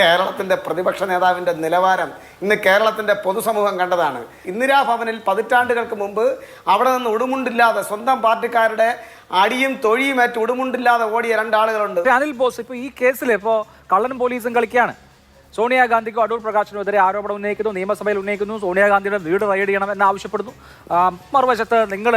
കേരളത്തിന്റെ പ്രതിപക്ഷ നേതാവിന്റെ നിലവാരം ഇന്ന് കേരളത്തിന്റെ പൊതുസമൂഹം കണ്ടതാണ്. ഇന്ദിരാഭവനിൽ പതിറ്റാണ്ടുകൾക്ക് മുമ്പ് അവിടെ നിന്ന് ഉടുമുണ്ടില്ലാതെ സ്വന്തം പാർട്ടിക്കാരുടെ അടിയും തൊഴിയുമേറ്റ് ഉടുമുണ്ടില്ലാതെ ഓടിയ രണ്ടാളുകളുണ്ട്. അനിൽ ബോസ് ഇപ്പോൾ ഈ കേസിൽ ഇപ്പോൾ കള്ളനും പോലീസും കളിക്കുകയാണ്. സോണിയാഗാന്ധിക്കും അടൂർ പ്രകാശിനും എതിരെ ആരോപണം ഉന്നയിക്കുന്നു നിയമസഭയിൽ ഉന്നയിക്കുന്നു സോണിയാഗാന്ധിയുടെ വീട് റൈഡ് ചെയ്യണം എന്ന് ആവശ്യപ്പെടുന്നു മറുവശത്ത് നിങ്ങൾ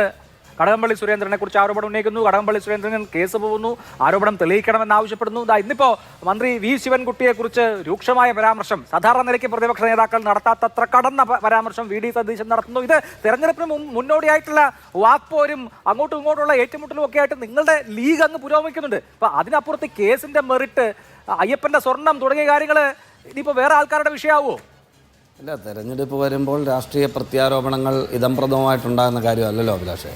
കടകംപള്ളി സുരേന്ദ്രനെ കുറിച്ച് ആരോപണം ഉന്നയിക്കുന്നു. കടകംപള്ളി സുരേന്ദ്രൻ കേസ് പോകുന്നു. ആരോപണം തെളിയിക്കണമെന്ന് ആവശ്യപ്പെടുന്നു. ഇതാ ഇന്നിപ്പോ മന്ത്രി വി ശിവൻകുട്ടിയെ കുറിച്ച് രൂക്ഷമായ പരാമർശം. സാധാരണ നിലയ്ക്ക് പ്രതിപക്ഷ നേതാക്കൾ നടത്താത്തത്ര കടന്ന പരാമർശം വി ഡി സതീശൻ നടത്തുന്നു. ഇത് തെരഞ്ഞെടുപ്പിന് മുന്നോടിയായിട്ടുള്ള വാക്പോരും അങ്ങോട്ടും ഇങ്ങോട്ടുള്ള ഏറ്റുമുട്ടലും ഒക്കെ ആയിട്ട് നിങ്ങളുടെ ലീഗ് അങ്ങ് പുരോഗമിക്കുന്നുണ്ട്. അപ്പൊ അതിനപ്പുറത്ത് കേസിന്റെ മെറിറ്റ് അയ്യപ്പന്റെ സ്വർണം തുടങ്ങിയ കാര്യങ്ങൾ ഇനിയിപ്പോ വേറെ ആൾക്കാരുടെ വിഷയമാവോ? അല്ല തെരഞ്ഞെടുപ്പ് വരുമ്പോൾ രാഷ്ട്രീയ പ്രത്യാരോപണങ്ങൾ ഇതംപ്രദമായിട്ടുണ്ടാകുന്ന കാര്യമല്ലല്ലോ അഭിലാഷേ.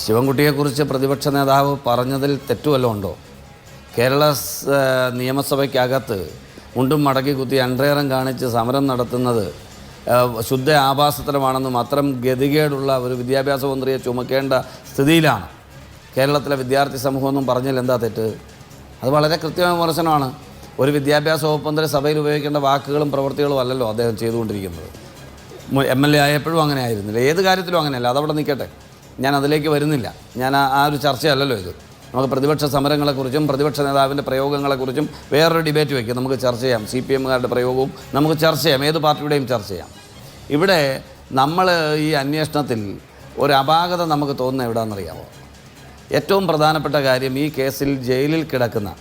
ശിവൻകുട്ടിയെക്കുറിച്ച് പ്രതിപക്ഷ നേതാവ് പറഞ്ഞതിൽ തെറ്റുവല്ലോ ഉണ്ടോ? കേരള നിയമസഭയ്ക്കകത്ത് മുണ്ടും മടക്കി കുത്തി അണ്ടേറം കാണിച്ച് സമരം നടത്തുന്നത് ശുദ്ധ ആഭാസത്തരമാണെന്നും അത്തരം ഗതികേടുള്ള ഒരു വിദ്യാഭ്യാസ മന്ത്രിയെ ചുമക്കേണ്ട സ്ഥിതിയിലാണ്. കേരളത്തിലെ വിദ്യാർത്ഥി സമൂഹമൊന്നും പറഞ്ഞില്ല എന്താ തെറ്റ്? അത് വളരെ കൃത്യമായ വിമർശനമാണ്. ഒരു വിദ്യാഭ്യാസ വകുപ്പ് മന്ത്രി സഭയിൽ ഉപയോഗിക്കേണ്ട വാക്കുകളും പ്രവൃത്തികളും അല്ലല്ലോ അദ്ദേഹം ചെയ്തുകൊണ്ടിരിക്കുന്നത്. എം എൽ എ ആയപ്പോഴും അങ്ങനെ ആയിരുന്നില്ല. ഏത് കാര്യത്തിലും അങ്ങനെയല്ല. അതവിടെ നിൽക്കട്ടെ. ഞാൻ അതിലേക്ക് വരുന്നില്ല. ഞാൻ ആ- ഒരു ചർച്ചയല്ലല്ലോ ഇത്. നമുക്ക് പ്രതിപക്ഷ സമരങ്ങളെക്കുറിച്ചും പ്രതിപക്ഷ നേതാവിന്റെ പ്രയോഗങ്ങളെക്കുറിച്ചും വേറൊരു ഡിബേറ്റ് വയ്ക്കും. നമുക്ക് ചർച്ച ചെയ്യാം. സി പി എമ്മുകാരുടെ പ്രയോഗവും നമുക്ക് ചർച്ച ചെയ്യാം. ഏത് പാർട്ടിയുടെയും ചർച്ച ചെയ്യാം. ഇവിടെ നമ്മൾ ഈ അന്വേഷണത്തിൽ ഒരു അപാകത നമുക്ക് തോന്നുന്ന എവിടെയാണെന്നറിയാമോ ഏറ്റവും പ്രധാനപ്പെട്ട കാര്യം ഈ കേസിൽ ജയിലിൽ കിടക്കുന്ന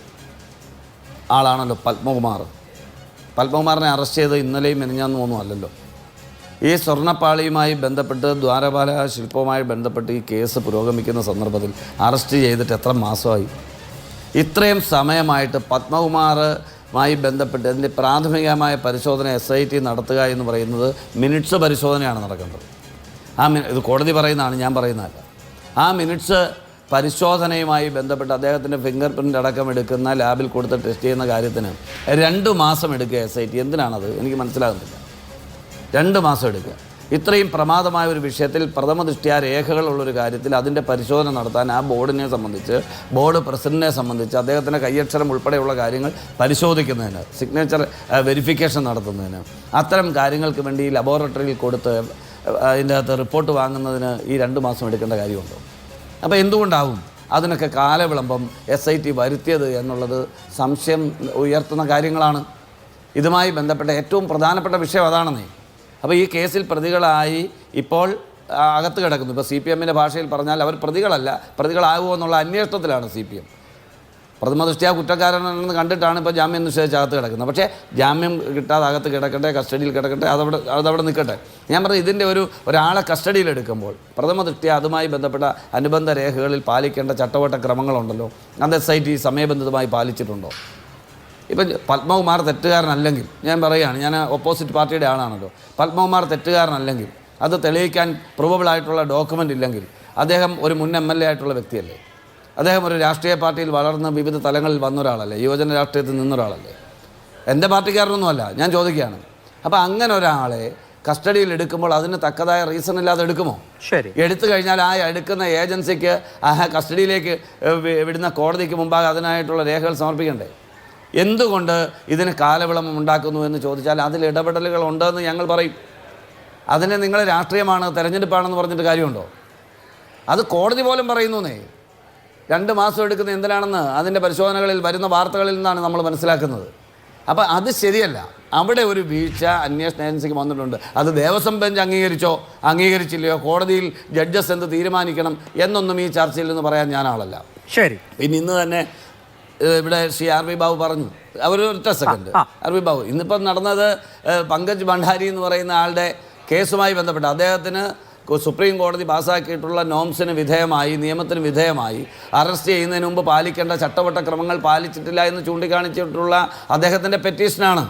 ആളാണല്ലോ പത്മകുമാർ. പത്മകുമാറിനെ അറസ്റ്റ് ചെയ്ത് ഇന്നലെയും മെനിഞ്ഞാന്നും ഒന്നും അല്ലല്ലോ. ഈ സ്വർണപ്പാളിയുമായി ബന്ധപ്പെട്ട് ദ്വാരപാല ശില്പവുമായി ബന്ധപ്പെട്ട് ഈ കേസ് പുരോഗമിക്കുന്ന സന്ദർഭത്തിൽ അറസ്റ്റ് ചെയ്തിട്ട് എത്ര മാസമായി? ഇത്രയും സമയമായിട്ട് പത്മകുമാറുമായി ബന്ധപ്പെട്ട് അതിന്റെ പ്രാഥമികമായ പരിശോധന എസ് ഐ ടി നടത്തുക എന്ന് പറയുന്നത് മിനിറ്റ്സ് പരിശോധനയാണ് നടക്കേണ്ടത്. ആ മിനി ഇത് കോടതി പറയുന്നതാണ് ഞാൻ പറയുന്നതല്ല ആ മിനിറ്റ്സ് പരിശോധനയുമായി ബന്ധപ്പെട്ട് അദ്ദേഹത്തിന്റെ ഫിംഗർ പ്രിന്റ് അടക്കം എടുക്കുന്ന ലാബിൽ കൊടുത്ത് ടെസ്റ്റ് ചെയ്യുന്ന കാര്യത്തിന് രണ്ട് മാസം എടുക്കുക എസ് ഐ ടി എന്തിനാണത്? എനിക്ക് മനസ്സിലാകുന്നില്ല. രണ്ട് മാസം എടുക്കുക. ഇത്രയും പ്രമാദമായ ഒരു വിഷയത്തിൽ പ്രഥമ ദൃഷ്ട്യാ രേഖകളുള്ളൊരു കാര്യത്തിൽ അതിന്റെ പരിശോധന നടത്താൻ ആ ബോർഡിനെ സംബന്ധിച്ച് ബോർഡ് പ്രസിഡന്റിനെ സംബന്ധിച്ച് അദ്ദേഹത്തിന്റെ കയ്യക്ഷരം ഉൾപ്പെടെയുള്ള കാര്യങ്ങൾ പരിശോധിക്കുന്നതിന് സിഗ്നേച്ചർ വെരിഫിക്കേഷൻ നടത്തുന്നതിന് അത്തരം കാര്യങ്ങൾക്ക് വേണ്ടി ലബോറട്ടറിയിൽ കൊടുത്ത് അതിന്റെ അകത്ത് റിപ്പോർട്ട് വാങ്ങുന്നതിന് ഈ രണ്ട് മാസം എടുക്കേണ്ട കാര്യമുണ്ടോ? അപ്പോൾ എന്തുകൊണ്ടാവും അതിനൊക്കെ കാലവിളംബം എസ് ഐ ടി വരുത്തിയത് എന്നുള്ളത് സംശയം ഉയർത്തുന്ന കാര്യങ്ങളാണ്. ഇതുമായി ബന്ധപ്പെട്ട ഏറ്റവും പ്രധാനപ്പെട്ട വിഷയം അതാണെന്നേ. അപ്പോൾ ഈ കേസിൽ പ്രതികളായി ഇപ്പോൾ അകത്ത് കിടക്കുന്നു. ഇപ്പോൾ സി പി എമ്മിന്റെ ഭാഷയിൽ പറഞ്ഞാൽ അവർ പ്രതികളല്ല. പ്രതികളാകുമോ എന്നുള്ള അന്വേഷണത്തിലാണ് സി പി എം പ്രഥമ ദൃഷ്ടിയാ കുറ്റക്കാരനെന്ന് കണ്ടിട്ടാണ് ഇപ്പോൾ ജാമ്യം നിഷേധിച്ച് അകത്ത് കിടക്കുന്നത്. പക്ഷേ ജാമ്യം കിട്ടാതെ അകത്ത് കിടക്കട്ടെ കസ്റ്റഡിയിൽ കിടക്കട്ടെ അതവിടെ അതവിടെ നിൽക്കട്ടെ. ഞാൻ പറഞ്ഞു ഇതിന്റെ ഒരു ഒരാളെ കസ്റ്റഡിയിൽ എടുക്കുമ്പോൾ പ്രഥമ ദൃഷ്ടിയ അതുമായി ബന്ധപ്പെട്ട അനുബന്ധ രേഖകളിൽ പാലിക്കേണ്ട ചട്ടവട്ട ക്രമങ്ങളുണ്ടല്ലോ. അത് എസ് ഐ ടി സമയബന്ധിതമായി പാലിച്ചിട്ടുണ്ടോ? ഇപ്പം പത്മകുമാർ തെറ്റുകാരനല്ലെങ്കിൽ ഞാൻ പറയുകയാണ് ഞാൻ ഓപ്പോസിറ്റ് പാർട്ടിയുടെ ആളാണല്ലോ. പത്മകുമാർ തെറ്റുകാരനല്ലെങ്കിൽ അത് തെളിയിക്കാൻ പ്രൂവബിൾ ആയിട്ടുള്ള ഡോക്യുമെന്റ് ഇല്ലെങ്കിൽ അദ്ദേഹം ഒരു മുൻ എം എൽ എ ആയിട്ടുള്ള വ്യക്തിയല്ലേ. അദ്ദേഹം ഒരു രാഷ്ട്രീയ പാർട്ടിയിൽ വളർന്ന് വിവിധ തലങ്ങളിൽ വന്ന ഒരാളല്ലേ യുവജന രാഷ്ട്രീയത്തിൽ നിന്നൊരാളല്ലേ. എന്റെ പാർട്ടിക്കാരനൊന്നുമല്ല ഞാൻ ചോദിക്കുകയാണ്. അപ്പോൾ അങ്ങനെ ഒരാളെ കസ്റ്റഡിയിൽ എടുക്കുമ്പോൾ അതിന് തക്കതായ റീസൺ ഇല്ലാതെ എടുക്കുമോ? ശരി. എടുത്തു കഴിഞ്ഞാൽ ആ എടുക്കുന്ന ഏജൻസിക്ക് ആ കസ്റ്റഡിയിലേക്ക് വിടുന്ന കോടതിക്ക് മുമ്പാകെ അതിനായിട്ടുള്ള രേഖകൾ സമർപ്പിക്കണ്ടേ? എന്തുകൊണ്ട് ഇതിന് കാലവിളംബം ഉണ്ടാക്കുന്നു എന്ന് ചോദിച്ചാൽ അതിൽ ഇടപെടലുകൾ ഉണ്ടെന്ന് ഞങ്ങൾ പറയും. അതിനെ നിങ്ങൾ രാഷ്ട്രീയമാണ് തെരഞ്ഞെടുപ്പാണെന്ന് പറഞ്ഞിട്ട് കാര്യമുണ്ടോ? അത് കോടതി പോലും പറയുന്നുന്നേ രണ്ട് മാസം എടുക്കുന്ന എന്തിനാണെന്ന് അതിന്റെ പരിശോധനകളിൽ വരുന്ന വാർത്തകളിൽ നിന്നാണ് നമ്മൾ മനസ്സിലാക്കുന്നത്. അപ്പോൾ അത് ശരിയല്ല. അവിടെ ഒരു വീഴ്ച അന്വേഷണ ഏജൻസിക്ക് വന്നിട്ടുണ്ട്. അത് ദേവസ്വം ബെഞ്ച് അംഗീകരിച്ചോ അംഗീകരിച്ചില്ലയോ കോടതിയിൽ ജഡ്ജസ് എന്ത് തീരുമാനിക്കണം എന്നൊന്നും ഈ ചർച്ചയിൽ നിന്ന് പറയാൻ ഞാൻ ആളല്ല. ശരി. പിന്നെ ഇന്ന് തന്നെ ഇവിടെ ശ്രീ ആർ വി ബാബു പറഞ്ഞു. അവർ ഒറ്റ സെക്കൻഡ്. ആർ വി ബാബു ഇന്നിപ്പം നടന്നത് പങ്കജ് ഭണ്ഡാരി എന്ന് പറയുന്ന ആളുടെ കേസുമായി ബന്ധപ്പെട്ട് അദ്ദേഹത്തിന് സുപ്രീം കോടതി പാസ്സാക്കിയിട്ടുള്ള നോംസിന് വിധേയമായി നിയമത്തിന് വിധേയമായി അറസ്റ്റ് ചെയ്യുന്നതിന് മുമ്പ് പാലിക്കേണ്ട ചട്ടവട്ട ക്രമങ്ങൾ പാലിച്ചിട്ടില്ല എന്ന് ചൂണ്ടിക്കാണിച്ചിട്ടുള്ള അദ്ദേഹത്തിന്റെ പെറ്റീഷനാണ്.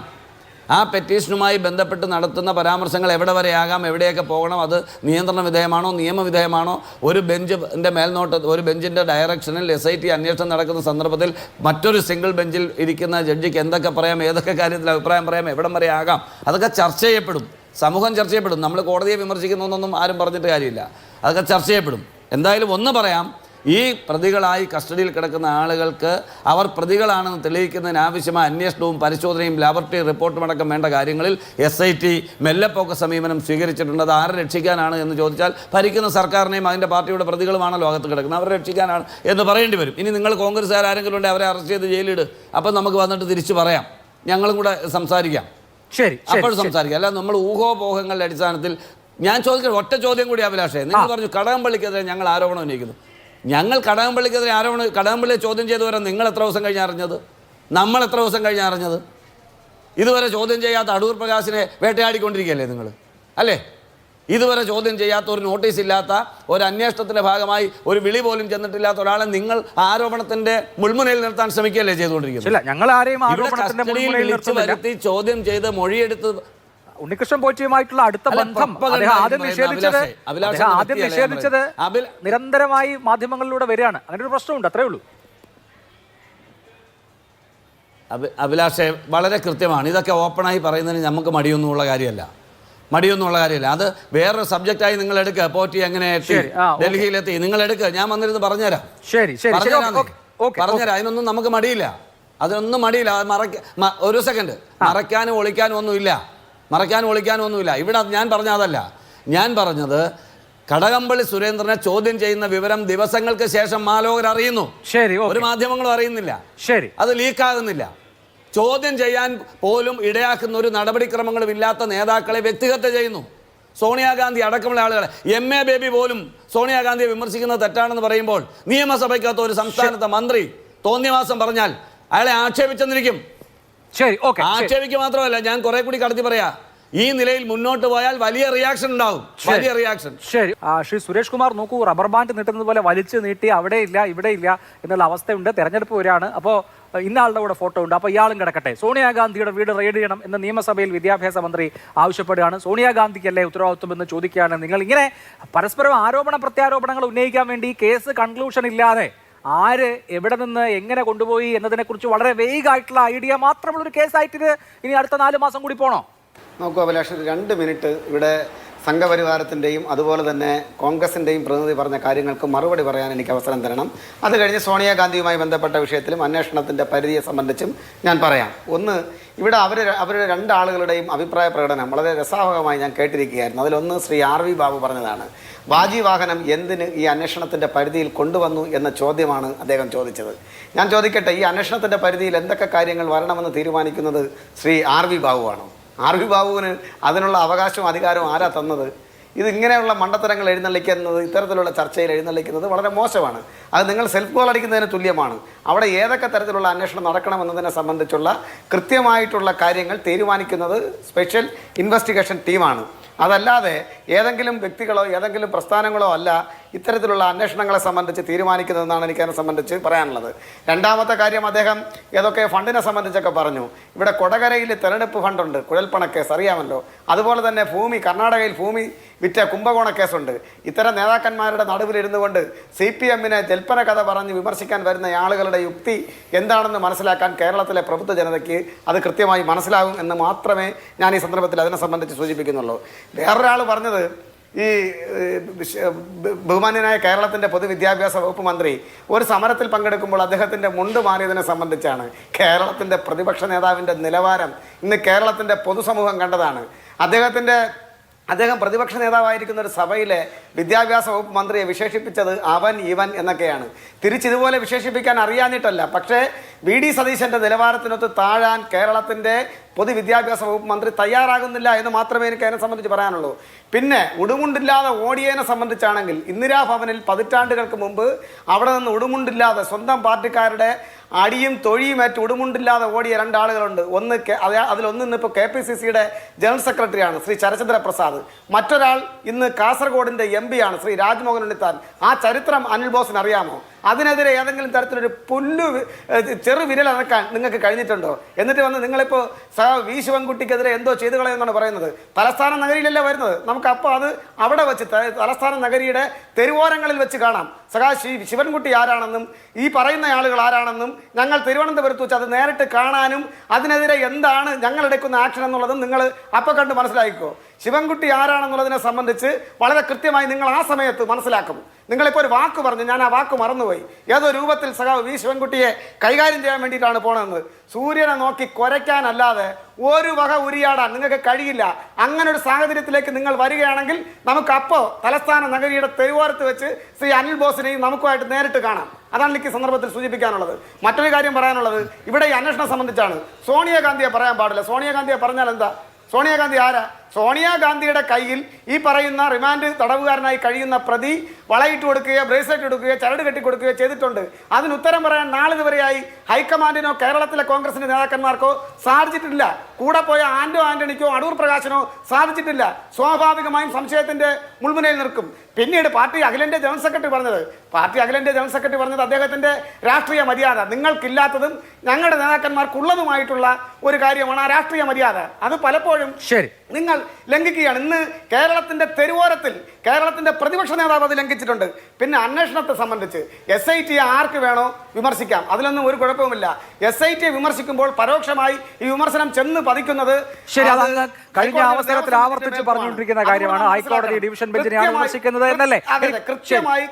ആ പെറ്റീഷനുമായി ബന്ധപ്പെട്ട് നടത്തുന്ന പരാമർശങ്ങൾ എവിടെ വരെയാകാം എവിടെയൊക്കെ പോകണം അത് നിയന്ത്രണ വിധേയമാണോ നിയമവിധേയമാണോ ഒരു ബെഞ്ചിന്റെ മേൽനോട്ട ഒരു ബെഞ്ചിന്റെ ഡയറക്ഷനിൽ എസ് ഐ ടി അന്വേഷണം നടക്കുന്ന സന്ദർഭത്തിൽ മറ്റൊരു സിംഗിൾ ബെഞ്ചിൽ ഇരിക്കുന്ന ജഡ്ജിക്ക് എന്തൊക്കെ പറയാം ഏതൊക്കെ കാര്യത്തിൽ അഭിപ്രായം പറയാം എവിടം വരെ ആകാം അതൊക്കെ ചർച്ച ചെയ്യപ്പെടും. സമൂഹം ചർച്ച ചെയ്യപ്പെടും. നമ്മൾ കോടതിയെ വിമർശിക്കുന്നൊന്നും ആരും പറഞ്ഞിട്ട് കാര്യമില്ല. അതൊക്കെ ചർച്ച ചെയ്യപ്പെടും. എന്തായാലും ഒന്ന് പറയാം ഈ പ്രതികളായി കസ്റ്റഡിയിൽ കിടക്കുന്ന ആളുകൾക്ക് അവർ പ്രതികളാണെന്ന് തെളിയിക്കുന്നതിന് ആവശ്യമായ അന്വേഷണവും പരിശോധനയും ലാബറട്ടറി റിപ്പോർട്ടും അടക്കം വേണ്ട കാര്യങ്ങളിൽ എസ് ഐ ടി മെല്ലപ്പോക്ക സമീപനം സ്വീകരിച്ചിട്ടുണ്ട്. അത് ആരെ രക്ഷിക്കാനാണ് എന്ന് ചോദിച്ചാൽ ഭരിക്കുന്ന സർക്കാരിനെയും അതിന്റെ പാർട്ടിയുടെ പ്രതികളുമാണല്ലോ അകത്ത് കിടക്കുന്നത്. അവരെ രക്ഷിക്കാനാണ് എന്ന് പറയേണ്ടി വരും. ഇനി നിങ്ങൾ കോൺഗ്രസ്സുകാർ ആരെങ്കിലും ഉണ്ടെങ്കിൽ അവരെ അറസ്റ്റ് ചെയ്ത് ജയിലിട് അപ്പം നമുക്ക് വന്നിട്ട് തിരിച്ചു പറയാം. ഞങ്ങളും കൂടെ സംസാരിക്കാം. ശരി അപ്പോൾ സംസാരിക്കാം. അല്ല നമ്മൾ ഊഹോപോഹങ്ങളുടെ അടിസ്ഥാനത്തിൽ ഞാൻ ചോദിക്കട്ടെ ഒറ്റ ചോദ്യം കൂടി അഭിലാഷേ. നിങ്ങൾ പറഞ്ഞു കടകംപള്ളിക്കെതിരെ ഞങ്ങൾ ആരോപണം ഉന്നയിക്കുന്നു. ഞങ്ങൾ കടകംപള്ളിക്കെതിരെ ആരോപണം കടകംപള്ളിയെ ചോദ്യം ചെയ്തവരെ നിങ്ങൾ എത്ര ദിവസം കഴിഞ്ഞ് അറിഞ്ഞത്? നമ്മൾ എത്ര ദിവസം കഴിഞ്ഞ് അറിഞ്ഞത്? ഇതുവരെ ചോദ്യം ചെയ്യാത്ത അടൂർ പ്രകാശിനെ വേട്ടയാടിക്കൊണ്ടിരിക്കുകയല്ലേ നിങ്ങൾ? അല്ലേ? ഇതുവരെ ചോദ്യം ചെയ്യാത്ത ഒരു നോട്ടീസ് ഇല്ലാത്ത ഒരു അന്വേഷണത്തിന്റെ ഭാഗമായി ഒരു വിളി പോലും ചെന്നിട്ടില്ലാത്ത ഒരാളെ നിങ്ങൾ ആരോപണത്തിന്റെ മുൾമുനയിൽ നിർത്താൻ ശ്രമിക്കുകയല്ലേ ചെയ്തുകൊണ്ടിരിക്കുന്നത്? ഞങ്ങൾ ആരെയും കസ്റ്റഡിയിൽ വിളിച്ചു വരുത്തി ചോദ്യം ചെയ്ത് മൊഴിയെടുത്ത് ഉണ്ണികൃഷ്ണൻ പോറ്റിയുമായിട്ടുള്ള അടുത്ത ബന്ധം. അദ്ദേഹം ആദ്യം നിഷേധിച്ചത് അദ്ദേഹം ആദ്യം നിഷേധിച്ചത് നിരന്തരമായി മാധ്യമങ്ങളിലൂടെ വരികയാണ്. അങ്ങനെ ഒരു പ്രശ്നമുണ്ട് അത്രേ ഉള്ളൂ. അഭി- അഭിലാഷേ വളരെ കൃത്യമാണ്. ഇതൊക്കെ ഓപ്പണായി പറയുന്നതിന് നമുക്ക് മടിയൊന്നുമുള്ള കാര്യമല്ല. മടിയൊന്നുമുള്ള കാര്യമല്ല. അത് വേറൊരു സബ്ജക്റ്റായി നിങ്ങൾ എടുക്കുക പോറ്റി എങ്ങനെ എത്തി? ഡൽഹിയിലെത്തി. നിങ്ങൾ എടുക്കുക ഞാൻ വന്നിരുന്ന് പറഞ്ഞുതരാം. പറഞ്ഞുതരാം അതിനൊന്നും നമുക്ക് മടിയില്ല. അതിനൊന്നും മടിയില്ല. അത് മറയ്ക്ക ഒരു സെക്കൻഡ്. മറയ്ക്കാനും ഒളിക്കാനും ഒന്നുമില്ല. മറയ്ക്കാനും ഒളിക്കാനും ഒന്നുമില്ല. ഇവിടെ ഞാൻ പറഞ്ഞ അതല്ല. ഞാൻ പറഞ്ഞത് കടകംപള്ളി സുരേന്ദ്രനെ ചോദ്യം ചെയ്യുന്ന വിവരം ദിവസങ്ങൾക്ക് ശേഷം മാലോകർ അറിയുന്നു. ശരി ഒരു മാധ്യമങ്ങളും അറിയുന്നില്ല. ശരി. അത് ലീക്കാകുന്നില്ല. ചോദ്യം ചെയ്യാൻ പോലും ഇടയാക്കുന്ന ഒരു നടപടിക്രമങ്ങളും ഇല്ലാത്ത നേതാക്കളെ വ്യക്തിഹത്യ ചെയ്യുന്നു. സോണിയാഗാന്ധി അടക്കമുള്ള ആളുകളെ. എം എ ബേബി പോലും സോണിയാഗാന്ധിയെ വിമർശിക്കുന്നത് തെറ്റാണെന്ന് പറയുമ്പോൾ നിയമസഭയ്ക്കകത്ത് ഒരു സംസ്ഥാനത്തെ മന്ത്രി തോന്നിയവാസം പറഞ്ഞാൽ അയാളെ ആക്ഷേപിച്ചെന്നിരിക്കും. ശരി ഓക്കെ. ആക്ഷേപിക്കുക മാത്രമല്ല ഞാൻ കുറെ കൂടി കടത്തി പറയാ. ഈ നിലയിൽ മുന്നോട്ട് പോയാൽ വലിയ റിയാക്ഷൻ ഉണ്ടാവും. വലിയ റിയാക്ഷൻ ശരി. ശ്രീ സുരേഷ് കുമാർ നോക്കൂ റബ്ബർ ബാൻഡ് നീട്ടുന്നത് പോലെ വലിച്ചു നീട്ടി അവിടെ ഇല്ല ഇവിടെ ഇല്ല എന്നുള്ള അവസ്ഥയുണ്ട്. തെരഞ്ഞെടുപ്പ് വരികയാണ്. അപ്പോൾ ഇന്നാളുടെ കൂടെ ഫോട്ടോ ഉണ്ട്. അപ്പോൾ ഇയാളും കിടക്കട്ടെ. സോണിയാഗാന്ധിയുടെ വീട് റെയ്ഡ് ചെയ്യണം എന്ന് നിയമസഭയിൽ വിദ്യാഭ്യാസ മന്ത്രി ആവശ്യപ്പെടുകയാണ്. സോണിയാഗാന്ധിക്കല്ലേ ഉത്തരവാദിത്വം എന്ന് ചോദിക്കുകയാണ്. നിങ്ങൾ ഇങ്ങനെ പരസ്പരം ആരോപണ പ്രത്യാരോപണങ്ങൾ ഉന്നയിക്കാൻ വേണ്ടി കേസ് കൺക്ലൂഷൻ ഇല്ലാതെ ആര് എവിടെ നിന്ന് എങ്ങനെ കൊണ്ടുപോയി എന്നതിനെക്കുറിച്ച് വളരെ വേഗായിട്ടുള്ള ഐഡിയ മാത്രമുള്ള ഒരു കേസായിട്ട് ഇനി അടുത്ത നാല് മാസം കൂടി പോണോ? നോക്കൂ അഭിലാഷ് രണ്ട് മിനിറ്റ് ഇവിടെ സംഘപരിവാരത്തിന്റെയും അതുപോലെ തന്നെ കോൺഗ്രസിന്റെയും പ്രതിനിധി പറഞ്ഞ കാര്യങ്ങൾക്ക് മറുപടി പറയാൻ എനിക്ക് അവസരം തരണം. അത് കഴിഞ്ഞ് സോണിയാഗാന്ധിയുമായി ബന്ധപ്പെട്ട വിഷയത്തിലും അന്വേഷണത്തിന്റെ പരിധിയെ സംബന്ധിച്ചും ഞാൻ പറയാം. ഒന്ന് ഇവിടെ അവർ അവരുടെ രണ്ടാളുകളുടെയും അഭിപ്രായ പ്രകടനം വളരെ രസാവഹമായി ഞാൻ കേട്ടിരിക്കുകയായിരുന്നു. അതിലൊന്ന് ശ്രീ ആർ വി ബാബു പറഞ്ഞതാണ്. വാജി വാഹനം എന്തിന് ഈ അന്വേഷണത്തിന്റെ പരിധിയിൽ കൊണ്ടുവന്നു എന്ന ചോദ്യമാണ് അദ്ദേഹം ചോദിച്ചത്. ഞാൻ ചോദിക്കട്ടെ ഈ അന്വേഷണത്തിന്റെ പരിധിയിൽ എന്തൊക്കെ കാര്യങ്ങൾ വരണമെന്ന് തീരുമാനിക്കുന്നത് ശ്രീ ആർ വി ബാബുവാണോ? ആർ വി ബാബുവിന് അതിനുള്ള അവകാശവും അധികാരവും ആരാ തന്നത്? ഇത് ഇങ്ങനെയുള്ള മണ്ടത്തരങ്ങൾ എഴുന്നള്ളിക്കുന്നത് ഇത്തരത്തിലുള്ള ചർച്ചയിൽ എഴുന്നള്ളിക്കുന്നത് വളരെ മോശമാണ്. അത് നിങ്ങൾ സെൽഫ് ഗോൾ അടിക്കുന്നതിന് തുല്യമാണ്. അവിടെ ഏതൊക്കെ തരത്തിലുള്ള അന്വേഷണം നടക്കണമെന്നതിനെ സംബന്ധിച്ചുള്ള കൃത്യമായിട്ടുള്ള കാര്യങ്ങൾ തീരുമാനിക്കുന്നത് സ്പെഷ്യൽ ഇൻവെസ്റ്റിഗേഷൻ ടീമാണ്. അതല്ലാതെ ഏതെങ്കിലും വ്യക്തികളോ ഏതെങ്കിലും പ്രസ്ഥാനങ്ങളോ അല്ല ഇത്തരത്തിലുള്ള അന്വേഷണങ്ങളെ സംബന്ധിച്ച് തീരുമാനിക്കുന്നതെന്നാണ് എനിക്ക് അതിനെ സംബന്ധിച്ച് പറയാനുള്ളത്. രണ്ടാമത്തെ കാര്യം അദ്ദേഹം ഏതൊക്കെ ഫണ്ടിനെ സംബന്ധിച്ചൊക്കെ പറഞ്ഞു. ഇവിടെ കൊടകരയിൽ തെരഞ്ഞെടുപ്പ് ഫണ്ടുണ്ട്. കുഴൽപ്പണ കേസ് അറിയാമല്ലോ. അതുപോലെ തന്നെ ഭൂമി കർണാടകയിൽ ഭൂമി വിറ്റ കുംഭകോണ കേസുണ്ട്. ഇത്തരം നേതാക്കന്മാരുടെ നടുവിലിരുന്നു കൊണ്ട് സി പി എമ്മിനെ ജൽപ്പന കഥ പറഞ്ഞ് വിമർശിക്കാൻ വരുന്ന ആളുകളുടെ യുക്തി എന്താണെന്ന് മനസ്സിലാക്കാൻ കേരളത്തിലെ പ്രബുദ്ധ ജനതയ്ക്ക് അത് കൃത്യമായി മനസ്സിലാകും എന്ന് മാത്രമേ ഞാൻ ഈ സന്ദർഭത്തിൽ അതിനെ സംബന്ധിച്ച് സൂചിപ്പിക്കുന്നുള്ളൂ. വേറൊരാൾ പറഞ്ഞത് ഈ ബഹുമാന്യനായ കേരളത്തിന്റെ പൊതുവിദ്യാഭ്യാസ വകുപ്പ് മന്ത്രി ഒരു സമരത്തിൽ പങ്കെടുക്കുമ്പോൾ അദ്ദേഹത്തിന്റെ മുണ്ട് മാറിയതിനെ സംബന്ധിച്ചാണ് കേരളത്തിന്റെ പ്രതിപക്ഷ നേതാവിന്റെ നിലവാരം ഇന്ന് കേരളത്തിന്റെ പൊതുസമൂഹം കണ്ടതാണ്. അദ്ദേഹത്തിന്റെ അദ്ദേഹം പ്രതിപക്ഷ നേതാവായിരിക്കുന്ന ഒരു സഭയിലെ വിദ്യാഭ്യാസ വകുപ്പ് മന്ത്രിയെ വിശേഷിപ്പിച്ചത് അവൻ ഇവൻ എന്നൊക്കെയാണ്. തിരിച്ചിതുപോലെ വിശേഷിപ്പിക്കാൻ അറിയാഞ്ഞിട്ടല്ല. പക്ഷേ വി ഡി സതീശന്റെ നിലവാരത്തിനൊത്ത് താഴാൻ കേരളത്തിന്റെ പൊതുവിദ്യാഭ്യാസ വകുപ്പ് മന്ത്രി തയ്യാറാകുന്നില്ല എന്ന് മാത്രമേ എനിക്ക് അതിനെ സംബന്ധിച്ച് പറയാനുള്ളൂ. പിന്നെ ഉടുമുണ്ടില്ലാതെ ഓടിയതിനെ സംബന്ധിച്ചാണെങ്കിൽ ഇന്ദിരാഭവനിൽ പതിറ്റാണ്ടുകൾക്ക് മുമ്പ് അവിടെ നിന്ന് ഉടുമുണ്ടില്ലാതെ സ്വന്തം പാർട്ടിക്കാരുടെ അടിയും തൊഴിയുമേറ്റ് ഉടുമുണ്ടില്ലാതെ ഓടിയ രണ്ടാളുകളുണ്ട്. ഒന്ന് അതിലൊന്ന് ഇന്ന് ഇപ്പോൾ കെ പി സി സിയുടെ ജനറൽ സെക്രട്ടറിയാണ് ശ്രീ ചരചന്ദ്ര പ്രസാദ്. മറ്റൊരാൾ ഇന്ന് കാസർഗോഡിന്റെ എം ആണ് ശ്രീ രാജ്മോഹൻ ഉണ്ണിത്താൻ. ആ ചരിത്രം അനിൽ ബോസിന് അറിയാമോ അതിനെതിരെ ഏതെങ്കിലും തരത്തിലൊരു പുല്ലു ചെറു വിരൽ അനക്കാൻ നിങ്ങൾക്ക് കഴിഞ്ഞിട്ടുണ്ടോ? എന്നിട്ട് വന്ന് നിങ്ങളിപ്പോൾ സ വി ശിവൻകുട്ടിക്കെതിരെ എന്തോ ചെയ്തു കളയെന്നാണ് പറയുന്നത്. തലസ്ഥാന നഗരിയിലല്ലേ വരുന്നത്? നമുക്ക് അപ്പോൾ അത് അവിടെ വെച്ച് തലസ്ഥാന നഗരിയുടെ തെരുവോരങ്ങളിൽ വെച്ച് കാണാം. സഖാ ശ്രീ ശിവൻകുട്ടി ആരാണെന്നും ഈ പറയുന്ന ആളുകൾ ആരാണെന്നും ഞങ്ങൾ തിരുവനന്തപുരത്ത് വെച്ച് അത് നേരിട്ട് കാണാനും അതിനെതിരെ എന്താണ് ഞങ്ങൾ എടുക്കുന്ന ആക്ഷൻ എന്നുള്ളതും നിങ്ങൾ അപ്പം കണ്ട് മനസ്സിലാക്കിക്കോ. ശിവൻകുട്ടി ആരാണെന്നുള്ളതിനെ സംബന്ധിച്ച് വളരെ കൃത്യമായി നിങ്ങൾ ആ സമയത്ത് മനസ്സിലാക്കും. നിങ്ങളിപ്പോൾ ഒരു വാക്ക് പറഞ്ഞു ഞാൻ ആ വാക്ക് മറന്നുപോയി. ഏതോ രൂപത്തിൽ സഖാവ് വി ശിവൻകുട്ടിയെ കൈകാര്യം ചെയ്യാൻ വേണ്ടിയിട്ടാണ് പോണതെന്ന്. സൂര്യനെ നോക്കി കുരയ്ക്കാനല്ലാതെ ഒരു വക ഉരിയാടാൻ നിങ്ങൾക്ക് കഴിയില്ല. അങ്ങനെ ഒരു സാഹചര്യത്തിലേക്ക് നിങ്ങൾ വരികയാണെങ്കിൽ നമുക്ക് അപ്പോൾ തലസ്ഥാന നഗരിയുടെ തെരുവോരത്ത് വെച്ച് ശ്രീ അനിൽ ബോസിനെയും നമുക്കുമായിട്ട് നേരിട്ട് കാണാം. അതാണ് എനിക്ക് സന്ദർഭത്തിൽ സൂചിപ്പിക്കാനുള്ളത്. മറ്റൊരു കാര്യം പറയാനുള്ളത് ഇവിടെ ഈ അന്വേഷണം സംബന്ധിച്ചാണ്. സോണിയാഗാന്ധിയെ പറയാൻ പാടില്ല. സോണിയാഗാന്ധിയെ പറഞ്ഞാൽ എന്താ സോണിയാഗാന്ധി ആരാ? സോണിയാഗാന്ധിയുടെ കയ്യിൽ ഈ പറയുന്ന റിമാൻഡ് തടവുകാരനായി കഴിയുന്ന പ്രതി വളയിട്ട് കൊടുക്കുകയോ ബ്രേസ്ലെറ്റ് എടുക്കുകയോ ചരട് കെട്ടി കൊടുക്കുകയോ ചെയ്തിട്ടുണ്ട്. അതിന് ഉത്തരം പറയാൻ നാളിതുവരെയായി ഹൈക്കമാൻഡിനോ കേരളത്തിലെ കോൺഗ്രസിന്റെ നേതാക്കന്മാർക്കോ സാധിച്ചിട്ടില്ല. കൂടെ പോയ ആന്റോ ആന്റണിക്കോ അടൂർ പ്രകാശനോ സാധിച്ചിട്ടില്ല. സ്വാഭാവികമായും സംശയത്തിന്റെ മുൾമുനയിൽ നിൽക്കും. പിന്നീട് പാർട്ടി അഖിലേന്ത്യാ ജനറൽ സെക്രട്ടറി പറഞ്ഞത് പാർട്ടി അഖിലേന്ത്യാ ജനറൽ സെക്രട്ടറി പറഞ്ഞത് അദ്ദേഹത്തിന്റെ രാഷ്ട്രീയ മര്യാദ. നിങ്ങൾക്കില്ലാത്തതും ഞങ്ങളുടെ നേതാക്കന്മാർക്കുള്ളതുമായിട്ടുള്ള ഒരു കാര്യമാണ് ആ രാഷ്ട്രീയ മര്യാദ. അത് പലപ്പോഴും ശരി. നിങ്ങൾ ലംഘിക്കുകയാണ്. ഇന്ന് കേരളത്തിന്റെ തെരുവോരത്തിൽ കേരളത്തിന്റെ പ്രതിപക്ഷ നേതാവ് അത് ലംഘിച്ചിട്ടുണ്ട്. പിന്നെ അന്വേഷണത്തെ സംബന്ധിച്ച് എസ് ഐ ടി ആർക്ക് വേണോ വിമർശിക്കാം. അതിലൊന്നും ഒരു കുഴപ്പവുമില്ല. എസ് ഐ ടിയെ വിമർശിക്കുമ്പോൾ പരോക്ഷമായി ഈ വിമർശനം ചെന്ന് പതിക്കുന്നത് ശരി അത് അത് കഴിഞ്ഞ അവസരത്തിൽ ആവർത്തിച്ച് പറഞ്ഞുകൊണ്ടിരിക്കുന്ന കാര്യമാണ് ഹൈക്കോടതി ഡിവിഷൻ ബെഞ്ചിനെയാണ് കൃത്യമായി- വിമർശിക്കുന്നത് എന്നല്ലേ? കൃത്യമായി